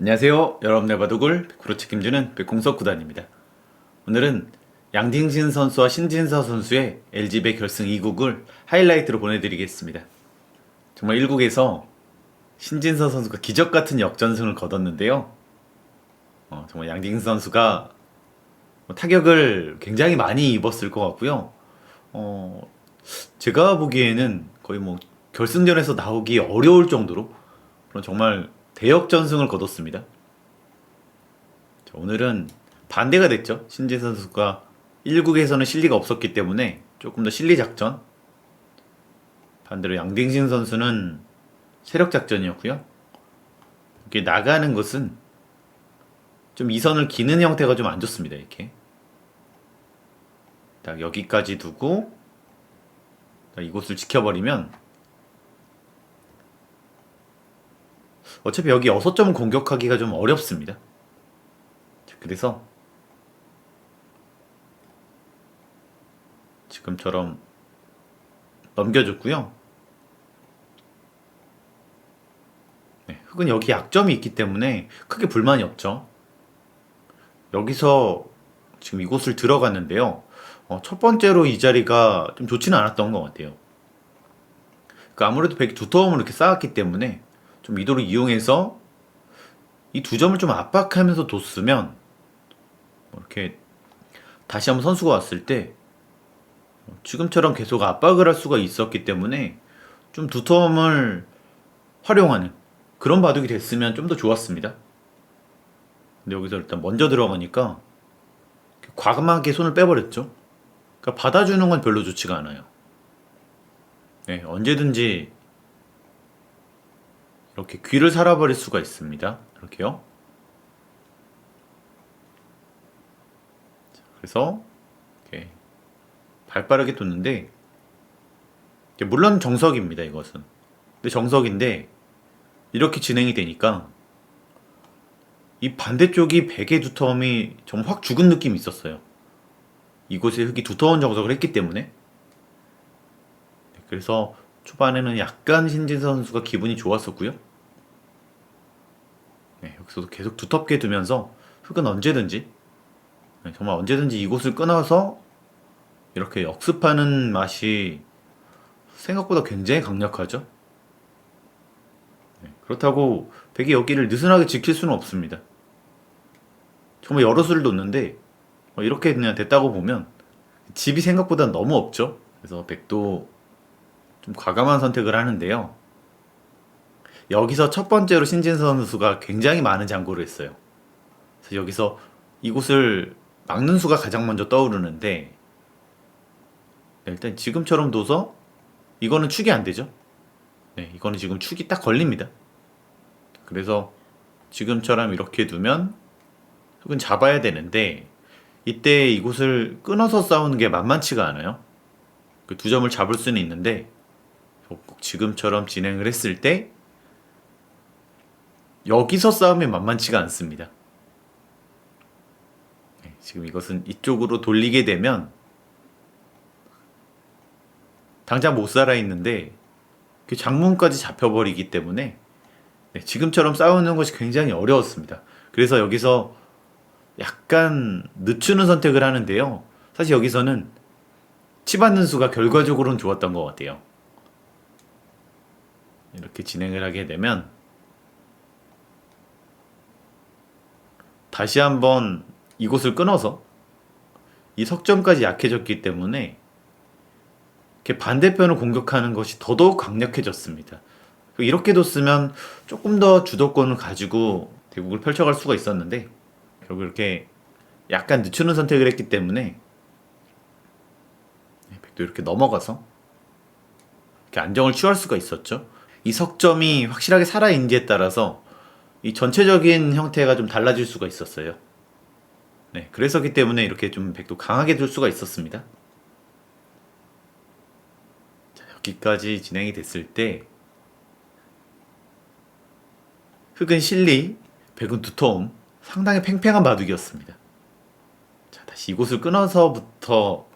안녕하세요. 여러분의 바둑을 백프로 책임지는 백공석 구단입니다. 오늘은 양딩신 선수와 신진서 선수의 LG배 결승 2국을 하이라이트로 보내드리겠습니다. 정말 1국에서 신진서 선수가 기적 같은 역전승을 거뒀는데요. 어, 정말 양딩신 선수가 뭐 타격을 굉장히 많이 입었을 것 같고요. 어, 제가 보기에는 거의 뭐 결승전에서 나오기 어려울 정도로 정말 대역전승을 거뒀습니다. 자, 오늘은 반대가 됐죠. 신진 선수가 1국에서는 실리가 없었기 때문에 조금 더 실리 작전. 반대로 양딩신 선수는 세력 작전이었고요. 이렇게 나가는 것은 좀 이선을 기는 형태가 좀 안 좋습니다. 이렇게. 딱 여기까지 두고 딱 이곳을 지켜버리면 어차피 여기 6점 공격하기가 좀 어렵습니다. 자, 그래서 지금처럼 넘겨줬고요. 네, 흑은 여기 약점이 있기 때문에 크게 불만이 없죠. 여기서 지금 이곳을 들어갔는데요. 어, 첫 번째로 이 자리가 좀 좋지는 않았던 것 같아요. 그러니까 아무래도 백이 두터움을 이렇게 쌓았기 때문에 좀 이도를 이용해서 이 두 점을 좀 압박하면서 뒀으면 뭐 이렇게 다시 한번 선수가 왔을 때 지금처럼 계속 압박을 할 수가 있었기 때문에 좀 두터움을 활용하는 그런 바둑이 됐으면 좀 더 좋았습니다. 근데 여기서 일단 먼저 들어가니까 과감하게 손을 빼버렸죠. 그러니까 받아주는 건 별로 좋지가 않아요. 네, 언제든지 이렇게 귀를 살아버릴 수가 있습니다. 이렇게요. 자, 그래서 이렇게 발빠르게 뒀는데 물론 정석입니다. 이것은. 근데 정석인데 이렇게 진행이 되니까 이 반대쪽이 베개 두터움이 좀 확 죽은 느낌이 있었어요. 이곳에 흙이 두터운 정석을 했기 때문에 네, 그래서 초반에는 약간 신진 선수가 기분이 좋았었고요. 네, 여기서도 계속 두텁게 두면서 흙은 언제든지 네, 정말 언제든지 이곳을 끊어서 이렇게 역습하는 맛이 생각보다 굉장히 강력하죠. 네, 그렇다고 백이 여기를 느슨하게 지킬 수는 없습니다. 정말 여러 수를 뒀는데 어, 이렇게 그냥 됐다고 보면 집이 생각보다 너무 없죠. 그래서 백도 좀 과감한 선택을 하는데요. 여기서 첫 번째로 신진 선수가 굉장히 많은 장고를 했어요. 그래서 여기서 이곳을 막는 수가 가장 먼저 떠오르는데 네, 일단 지금처럼 둬서 이거는 축이 안 되죠. 네, 이거는 지금 축이 딱 걸립니다. 그래서 지금처럼 이렇게 두면 흙은 잡아야 되는데 이때 이곳을 끊어서 싸우는 게 만만치가 않아요. 그 두 점을 잡을 수는 있는데 꼭 지금처럼 진행을 했을 때 여기서 싸우면 만만치가 않습니다. 네, 지금 이것은 이쪽으로 돌리게 되면 당장 못 살아 있는데 그 장문까지 잡혀버리기 때문에 네, 지금처럼 싸우는 것이 굉장히 어려웠습니다. 그래서 여기서 약간 늦추는 선택을 하는데요. 사실 여기서는 치받는 수가 결과적으로는 좋았던 것 같아요. 이렇게 진행을 하게 되면 다시 한번 이곳을 끊어서 이 석점까지 약해졌기 때문에 반대편을 공격하는 것이 더더욱 강력해졌습니다. 이렇게 뒀으면 조금 더 주도권을 가지고 대국을 펼쳐갈 수가 있었는데 결국 이렇게 약간 늦추는 선택을 했기 때문에 백도 이렇게 넘어가서 이렇게 안정을 취할 수가 있었죠. 이 석점이 확실하게 살아있는지에 따라서 이 전체적인 형태가 좀 달라질 수가 있었어요. 네, 그래서기 때문에 이렇게 좀 백도 강하게 둘 수가 있었습니다. 자, 여기까지 진행이 됐을 때 흙은 실리, 백은 두터움, 상당히 팽팽한 바둑이었습니다. 자, 다시 이곳을 끊어서부터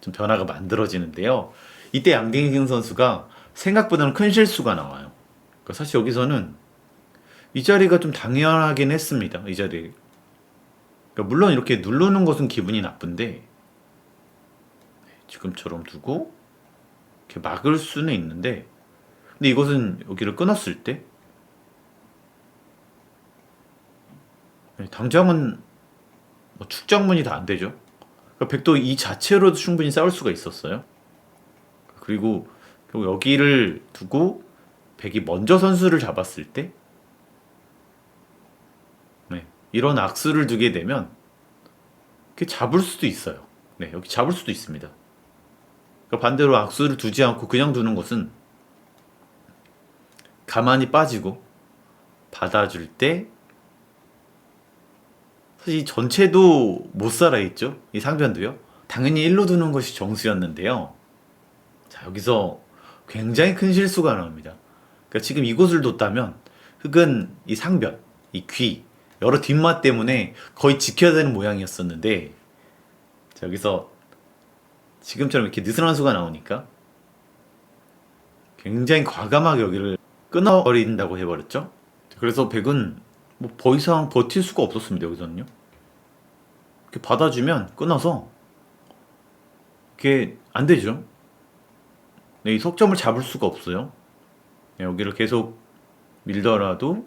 좀 변화가 만들어지는데요. 이때 양딩승 선수가 생각보다는 큰 실수가 나와요. 그러니까 사실 여기서는 이 자리가 좀 당연하긴 했습니다. 이 자리. 그러니까 물론 이렇게 누르는 것은 기분이 나쁜데 네, 지금처럼 두고 이렇게 막을 수는 있는데 근데 이것은 여기를 끊었을 때 네, 당장은 뭐 축장문이 다 안 되죠. 그러니까 백도 이 자체로도 충분히 싸울 수가 있었어요. 그리고 여기를 두고 백이 먼저 선수를 잡았을 때 네, 이런 악수를 두게 되면 이렇게 잡을 수도 있어요. 네, 여기 잡을 수도 있습니다. 그러니까 반대로 악수를 두지 않고 그냥 두는 것은 가만히 빠지고 받아줄 때 사실 이 전체도 못 살아있죠. 이 상변도요. 당연히 일로 두는 것이 정수였는데요. 자, 여기서 굉장히 큰 실수가 나옵니다. 그러니까 지금 이곳을 뒀다면 흙은 이 상변, 이 귀, 여러 뒷맛 때문에 거의 지켜야 되는 모양이었었는데 자, 여기서 지금처럼 이렇게 느슨한 수가 나오니까 굉장히 과감하게 여기를 끊어버린다고 해버렸죠. 그래서 백은 뭐 더 이상 버틸 수가 없었습니다. 여기서는요. 이렇게 받아주면 끊어서 이게 안 되죠. 네, 이 석점을 잡을 수가 없어요. 네, 여기를 계속 밀더라도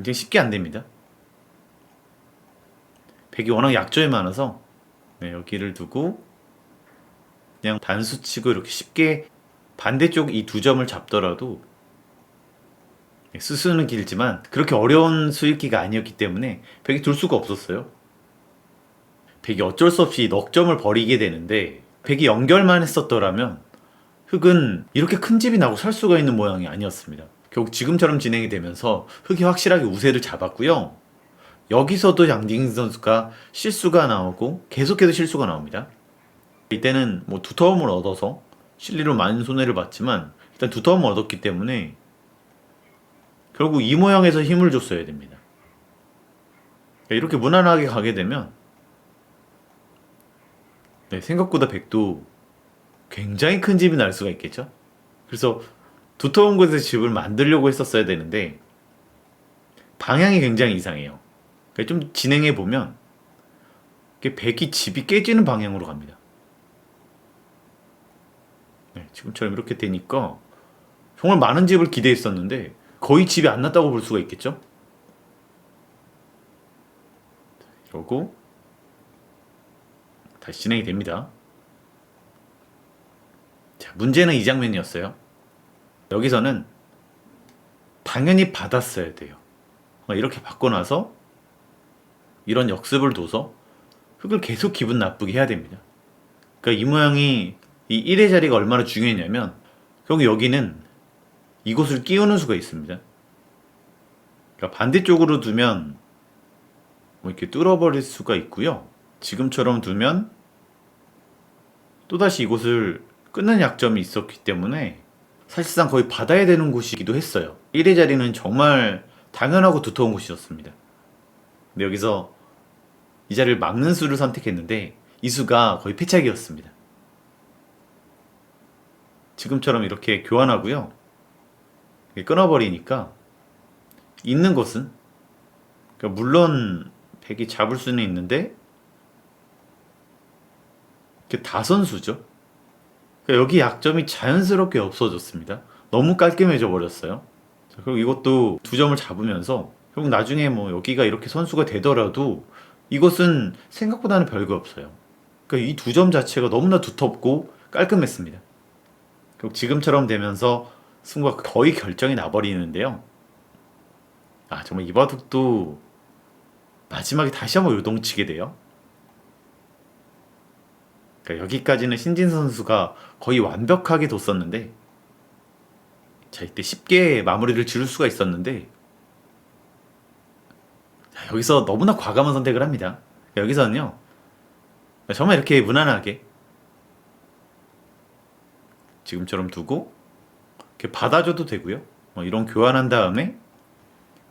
굉장히 쉽게 안 됩니다. 백이 워낙 약점이 많아서 네, 여기를 두고 그냥 단수 치고 이렇게 쉽게 반대쪽 이 두 점을 잡더라도 네, 수수는 길지만 그렇게 어려운 수익기가 아니었기 때문에 백이 둘 수가 없었어요. 백이 어쩔 수 없이 넉 점을 버리게 되는데 백이 연결만 했었더라면 흑은 이렇게 큰 집이 나고 살 수가 있는 모양이 아니었습니다. 결국 지금처럼 진행이 되면서 흑이 확실하게 우세를 잡았고요. 여기서도 양딩 선수가 실수가 나오고 계속해서 실수가 나옵니다. 이때는 뭐 두터움을 얻어서 실리로 많은 손해를 봤지만 일단 두터움을 얻었기 때문에 결국 이 모양에서 힘을 줬어야 됩니다. 이렇게 무난하게 가게 되면 네, 생각보다 백도 굉장히 큰 집이 날 수가 있겠죠. 그래서 두터운 곳에서 집을 만들려고 했었어야 되는데 방향이 굉장히 이상해요. 그러니까 좀 진행해 보면 백이 집이 깨지는 방향으로 갑니다. 네, 지금처럼 이렇게 되니까 정말 많은 집을 기대했었는데 거의 집이 안 났다고 볼 수가 있겠죠. 이러고 다시 진행이 됩니다. 자, 문제는 이 장면이었어요. 여기서는 당연히 받았어야 돼요. 이렇게 받고 나서 이런 역습을 둬서 흙을 계속 기분 나쁘게 해야 됩니다. 그러니까 이 모양이 이 1의 자리가 얼마나 중요했냐면 결국 여기는 이곳을 끼우는 수가 있습니다. 그러니까 반대쪽으로 두면 뭐 이렇게 뚫어버릴 수가 있고요. 지금처럼 두면 또다시 이곳을 끊는 약점이 있었기 때문에 사실상 거의 받아야 되는 곳이기도 했어요. 1의 자리는 정말 당연하고 두터운 곳이었습니다. 근데 여기서 이 자리를 막는 수를 선택했는데 이 수가 거의 패착이었습니다. 지금처럼 이렇게 교환하고요. 끊어버리니까 있는 것은 그러니까 물론 백이 잡을 수는 있는데 다선수죠. 그러니까 여기 약점이 자연스럽게 없어졌습니다. 너무 깔끔해져 버렸어요. 자, 그리고 이것도 두 점을 잡으면서 결국 나중에 뭐 여기가 이렇게 선수가 되더라도 이것은 생각보다는 별거 없어요. 그러니까 이 두 점 자체가 너무나 두텁고 깔끔했습니다. 결국 지금처럼 되면서 승부가 거의 결정이 나버리는데요. 아 정말 이 바둑도 마지막에 다시 한번 요동치게 돼요. 그러니까 여기까지는 신진 선수가 거의 완벽하게 뒀었는데 자 이때 쉽게 마무리를 지을 수가 있었는데 자, 여기서 너무나 과감한 선택을 합니다. 여기서는요 정말 이렇게 무난하게 지금처럼 두고 이렇게 받아줘도 되고요. 뭐 이런 교환한 다음에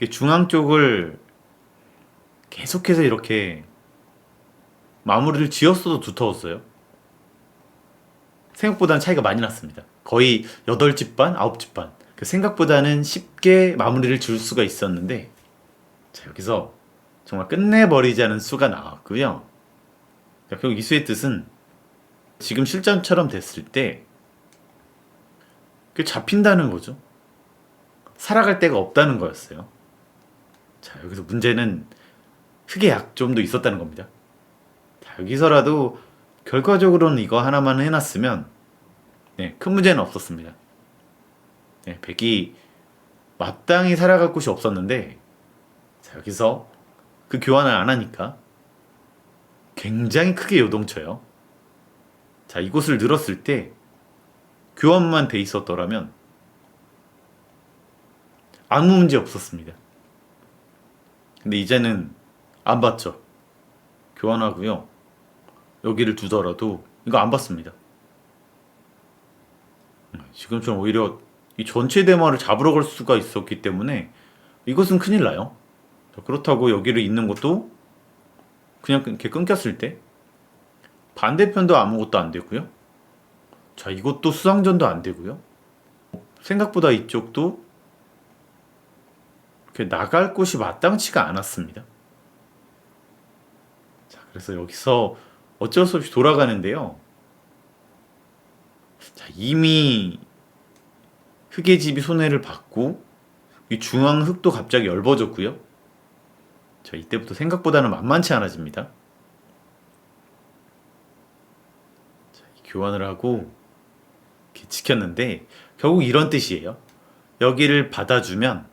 중앙 쪽을 계속해서 이렇게 마무리를 지었어도 두터웠어요. 생각보다는 차이가 많이 났습니다. 거의 8집 반, 9집 반. 그 생각보다는 쉽게 마무리를 줄 수가 있었는데 자 여기서 정말 끝내버리자는 수가 나왔고요. 자, 결국 이 수의 뜻은 지금 실전처럼 됐을 때 그 잡힌다는 거죠. 살아갈 데가 없다는 거였어요. 자 여기서 문제는 흑의 약점도 있었다는 겁니다. 자, 여기서라도 결과적으로는 이거 하나만 해놨으면 네, 큰 문제는 없었습니다. 네, 백이 마땅히 살아갈 곳이 없었는데 자, 여기서 그 교환을 안 하니까 굉장히 크게 요동쳐요. 자, 이곳을 늘었을 때 교환만 돼 있었더라면 아무 문제 없었습니다. 근데 이제는 안 받죠. 교환하고요. 여기를 두더라도 이거 안 받습니다. 지금처럼 오히려 이 전체 대마를 잡으러 갈 수가 있었기 때문에 이것은 큰일 나요. 자, 그렇다고 여기를 잇는 것도 그냥 이렇게 끊겼을 때 반대편도 아무것도 안 되고요. 자, 이것도 수상전도 안 되고요. 생각보다 이쪽도 이렇게 나갈 곳이 마땅치가 않았습니다. 자, 그래서 여기서 어쩔 수 없이 돌아가는데요. 자, 이미 흑의 집이 손해를 받고 이 중앙 흑도 갑자기 얇아졌고요. 자, 이때부터 생각보다는 만만치 않아집니다. 자, 이 교환을 하고 지켰는데 결국 이런 뜻이에요. 여기를 받아주면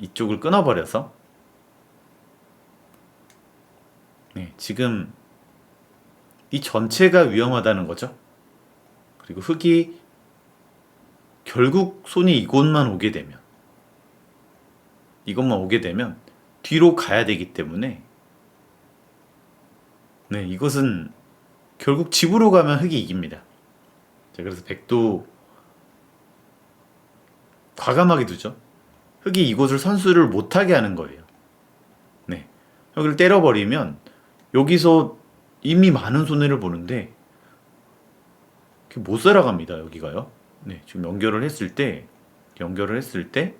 이쪽을 끊어버려서 네, 지금 이 전체가 위험하다는 거죠. 그리고 흙이 결국 손이 이곳만 오게 되면 이것만 오게 되면 뒤로 가야 되기 때문에 네, 이것은 결국 집으로 가면 흙이 이깁니다. 자, 그래서 백도 과감하게 두죠. 흙이 이곳을 선수를 못하게 하는 거예요. 네. 여기를 때려버리면 여기서 이미 많은 손해를 보는데 못 살아갑니다. 여기가요. 네, 지금 연결을 했을 때 연결을 했을 때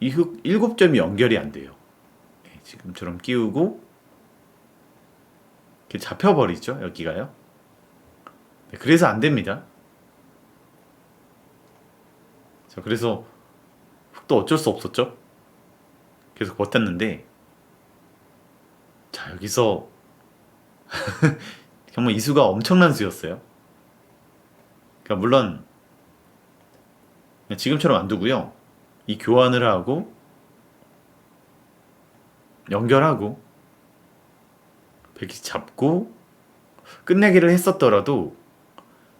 이흙 일곱 점이 연결이 안 돼요. 네, 지금처럼 끼우고 이렇게 잡혀버리죠. 여기가요. 네, 그래서 안 됩니다. 자, 그래서 흙도 어쩔 수 없었죠. 계속 버텼는데 자 여기서 정말 이 수가 엄청난 수였어요. 그러니까 물론 지금처럼 안 두고요. 이 교환을 하고 연결하고 백이 잡고 끝내기를 했었더라도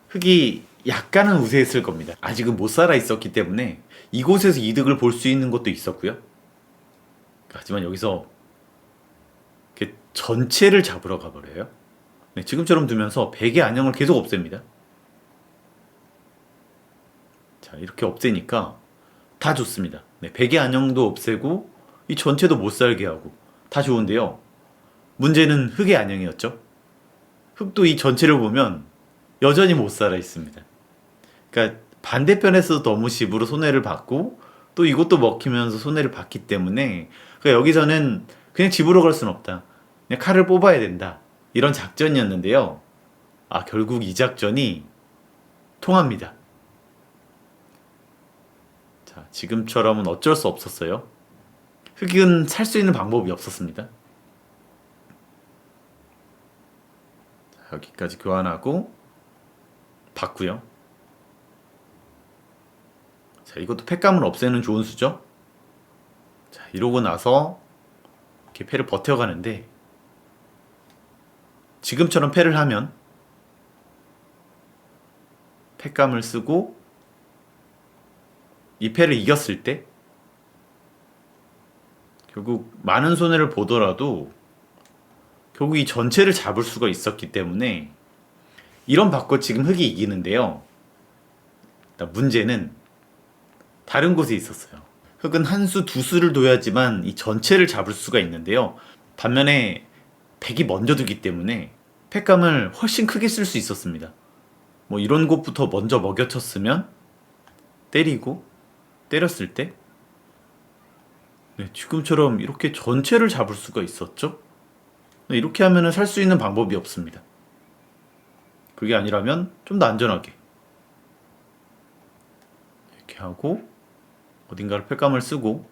흙이 약간은 우세했을 겁니다. 아직은 못 살아 있었기 때문에 이곳에서 이득을 볼 수 있는 것도 있었고요. 하지만 여기서 전체를 잡으러 가버려요. 네, 지금처럼 두면서 백의 안형을 계속 없앱니다. 자, 이렇게 없애니까 다 좋습니다. 네, 백의 안형도 없애고 이 전체도 못 살게 하고 다 좋은데요. 문제는 흑의 안형이었죠. 흑도 이 전체를 보면 여전히 못 살아 있습니다. 그러니까 반대편에서 너무 집으로 손해를 받고 또 이것도 먹히면서 손해를 받기 때문에 그러니까 여기서는 그냥 집으로 갈 수는 없다. 칼을 뽑아야 된다. 이런 작전이었는데요. 아, 결국 이 작전이 통합니다. 자, 지금처럼은 어쩔 수 없었어요. 흑은 살수 있는 방법이 없었습니다. 자, 여기까지 교환하고 받고요. 자, 이것도 팩감을 없애는 좋은 수죠. 자, 이러고 나서 이렇게 패를 버텨가는데 지금처럼 패를 하면 팩감을 쓰고 이 패를 이겼을 때 결국 많은 손해를 보더라도 결국 이 전체를 잡을 수가 있었기 때문에 이런 바꿔 지금 흑이 이기는데요. 문제는 다른 곳에 있었어요. 흑은 한 수, 두 수를 둬야지만 이 전체를 잡을 수가 있는데요. 반면에 백이 먼저 두기 때문에 팩감을 훨씬 크게 쓸 수 있었습니다. 뭐 이런 곳부터 먼저 먹여쳤으면 때리고 때렸을 때 네, 지금처럼 이렇게 전체를 잡을 수가 있었죠. 네, 이렇게 하면은 살 수 있는 방법이 없습니다. 그게 아니라면 좀 더 안전하게 이렇게 하고 어딘가를 펠감을 쓰고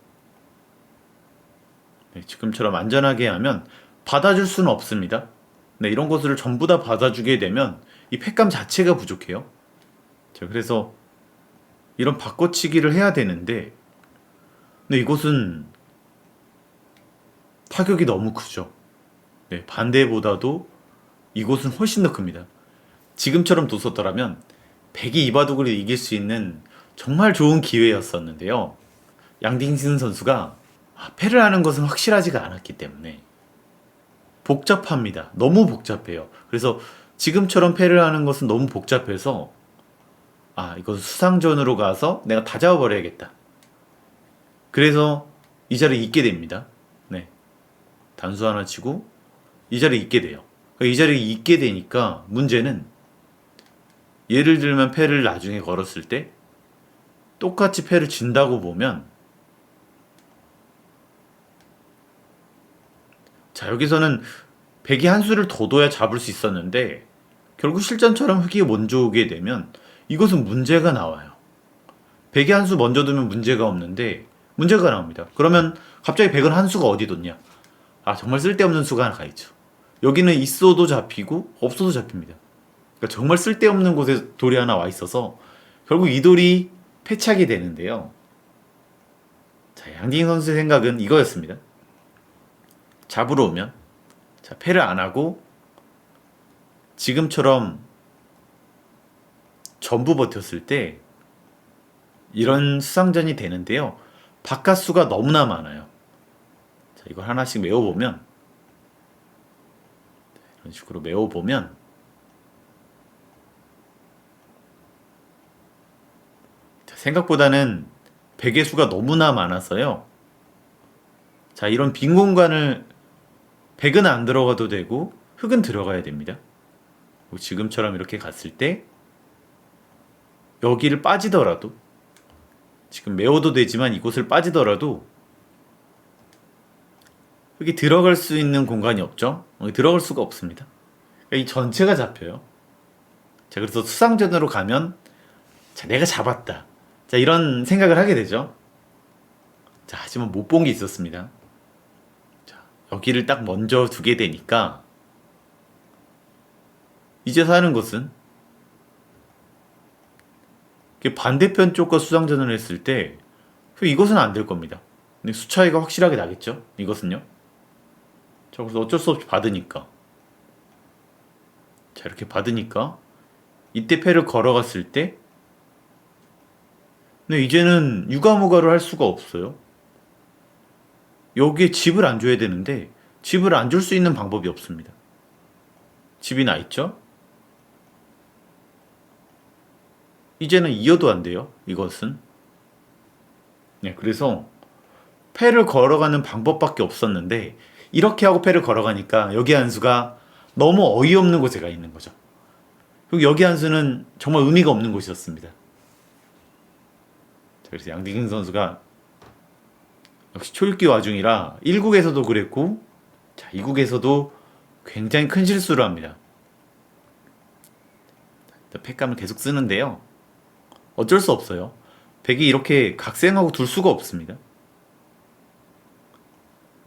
네, 지금처럼 안전하게 하면 받아줄 수는 없습니다. 네, 이런 것들을 전부 다 받아주게 되면 이 팩감 자체가 부족해요. 자, 그래서 이런 바꿔치기를 해야 되는데, 근데 이것은 타격이 너무 크죠. 네, 반대보다도 이곳은 훨씬 더 큽니다. 지금처럼 뒀었더라면 백이 이바둑을 이길 수 있는 정말 좋은 기회였었는데요. 양딩신 선수가 아, 패를 하는 것은 확실하지가 않았기 때문에 복잡합니다. 너무 복잡해요. 그래서 지금처럼 패를 하는 것은 너무 복잡해서 아, 이것은 수상전으로 가서 내가 다 잡아버려야겠다. 그래서 이 자리에 있게 됩니다. 네. 단수 하나 치고 이 자리에 있게 돼요. 그러니까 이 자리에 있게 되니까 문제는 예를 들면 패를 나중에 걸었을 때 똑같이 패를 진다고 보면 자 여기서는 백이 한 수를 더 둬야 잡을 수 있었는데 결국 실전처럼 흑이 먼저 오게 되면 이것은 문제가 나와요. 백이 한 수 먼저 두면 문제가 없는데 문제가 나옵니다. 그러면 갑자기 백은 한 수가 어디 뒀냐? 아 정말 쓸데없는 수가 하나 가 있죠. 여기는 있어도 잡히고 없어도 잡힙니다. 그러니까 정말 쓸데없는 곳에 돌이 하나 와 있어서 결국 이 돌이 패착이 되는데요. 자, 양딩 선수의 생각은 이거였습니다. 잡으러 오면 자, 패를 안 하고 지금처럼 전부 버텼을 때 이런 수상전이 되는데요. 바깥수가 너무나 많아요. 자, 이걸 하나씩 메워보면 이런 식으로 메워보면 자, 생각보다는 베개 수가 너무나 많아서요. 자, 이런 빈 공간을 백은 안 들어가도 되고 흙은 들어가야 됩니다. 지금처럼 이렇게 갔을 때 여기를 빠지더라도 지금 메워도 되지만 이곳을 빠지더라도 여기 들어갈 수 있는 공간이 없죠. 여기 들어갈 수가 없습니다. 그러니까 이 전체가 잡혀요. 자 그래서 수상전으로 가면 자 내가 잡았다. 자 이런 생각을 하게 되죠. 자 하지만 못 본 게 있었습니다. 자 여기를 딱 먼저 두게 되니까 이제 사는 것은 반대편 쪽과 수상전을 했을 때 이것은 안 될 겁니다. 근데 수 차이가 확실하게 나겠죠? 이것은요. 자, 그래서 어쩔 수 없이 받으니까. 자, 이렇게 받으니까 이때 패를 걸어갔을 때 근데 이제는 유가무가를 할 수가 없어요. 여기에 집을 안 줘야 되는데 집을 안 줄 수 있는 방법이 없습니다. 집이 나 있죠? 이제는 이어도 안 돼요. 이것은. 네, 그래서 패를 걸어가는 방법밖에 없었는데 이렇게 하고 패를 걸어가니까 여기 한 수가 너무 어이없는 곳에 가 있는 거죠. 그리고 여기 한 수는 정말 의미가 없는 곳이었습니다. 그래서 양디근 선수가 역시 초읽기 와중이라 1국에서도 그랬고 자, 2국에서도 굉장히 큰 실수를 합니다. 팩감을 계속 쓰는데요. 어쩔 수 없어요. 백이 이렇게 각생하고 둘 수가 없습니다.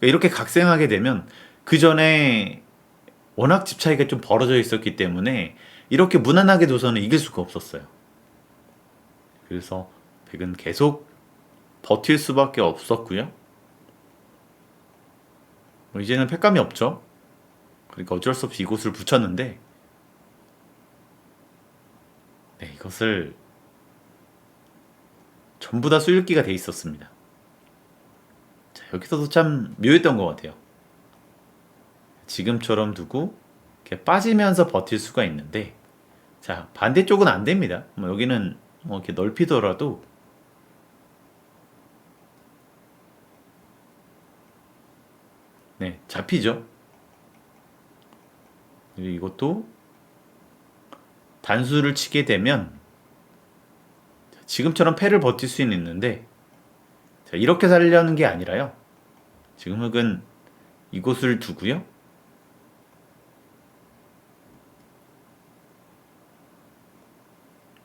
이렇게 각생하게 되면 그 전에 워낙 집 차이가 좀 벌어져 있었기 때문에 이렇게 무난하게 둬서는 이길 수가 없었어요. 그래서 백은 계속 버틸 수밖에 없었고요. 뭐 이제는 팩감이 없죠. 그러니까 어쩔 수 없이 이곳을 붙였는데 네, 이것을 전부 다 수일기가 돼 있었습니다. 자, 여기서도 참 묘했던 것 같아요. 지금처럼 두고 빠지면서 버틸 수가 있는데 자 반대쪽은 안 됩니다. 뭐 여기는 뭐 이렇게 넓히더라도 네 잡히죠. 이것도 단수를 치게 되면 지금처럼 패를 버틸 수는 있는데 자, 이렇게 살려는 게 아니라요. 지금 흑은 이곳을 두고요.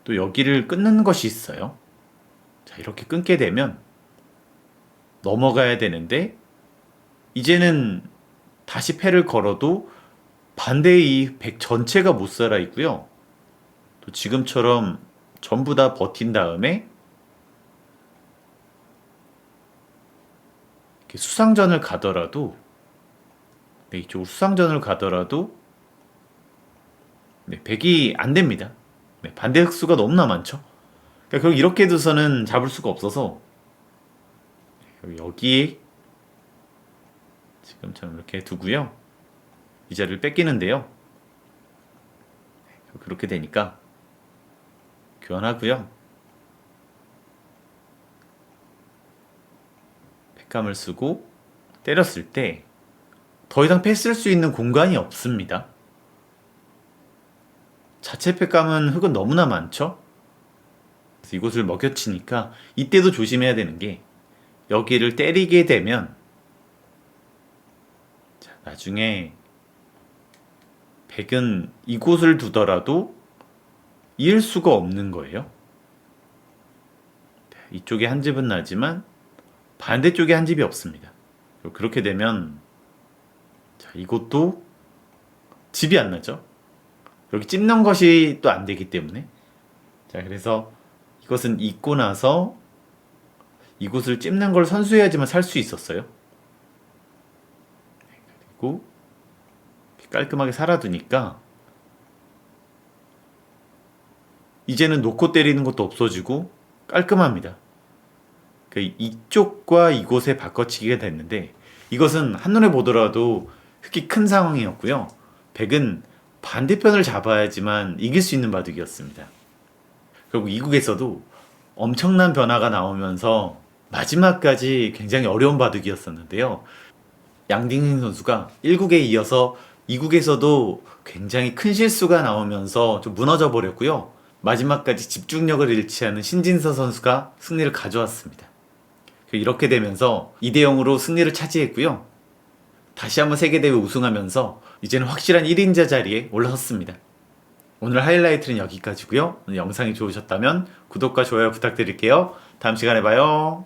또 여기를 끊는 것이 있어요. 자, 이렇게 끊게 되면 넘어가야 되는데 이제는 다시 패를 걸어도 반대의 이 백 전체가 못 살아 있고요. 또 지금처럼 전부 다 버틴 다음에 수상전을 가더라도 네, 이쪽 수상전을 가더라도 네, 백이 안 됩니다. 네, 반대 흑수가 너무나 많죠. 그러니까 결국 이렇게 둬서는 잡을 수가 없어서 여기에 지금처럼 이렇게 두고요. 이 자리를 뺏기는데요. 그렇게 되니까 교환하고요. 백감을 쓰고 때렸을 때 더 이상 패쓸수 있는 공간이 없습니다. 자체 패감은 흙은 너무나 많죠? 이곳을 먹여치니까 이때도 조심해야 되는 게 여기를 때리게 되면 자, 나중에 백은 이곳을 두더라도 이을 수가 없는 거예요. 이쪽에 한 집은 나지만 반대쪽에 한 집이 없습니다. 그렇게 되면 자, 이곳도 집이 안 나죠. 여기 찝는 것이 또 안 되기 때문에 자 그래서 이것은 잊고 나서 이곳을 찝는 걸 선수해야지만 살 수 있었어요. 그리고 깔끔하게 살아두니까 이제는 놓고 때리는 것도 없어지고 깔끔합니다. 그 이쪽과 이곳에 바꿔치기가 됐는데 이것은 한눈에 보더라도 흙이 큰 상황이었고요. 백은 반대편을 잡아야지만 이길 수 있는 바둑이었습니다. 결국 이국에서도 엄청난 변화가 나오면서 마지막까지 굉장히 어려운 바둑이었었는데요. 양딩링 선수가 1국에 이어서 2국에서도 굉장히 큰 실수가 나오면서 좀 무너져 버렸고요. 마지막까지 집중력을 잃지 않은 신진서 선수가 승리를 가져왔습니다. 이렇게 되면서 2대 0으로 승리를 차지했고요. 다시 한번 세계대회 우승하면서 이제는 확실한 1인자 자리에 올라섰습니다. 오늘 하이라이트는 여기까지고요. 오늘 영상이 좋으셨다면 구독과 좋아요 부탁드릴게요. 다음 시간에 봐요.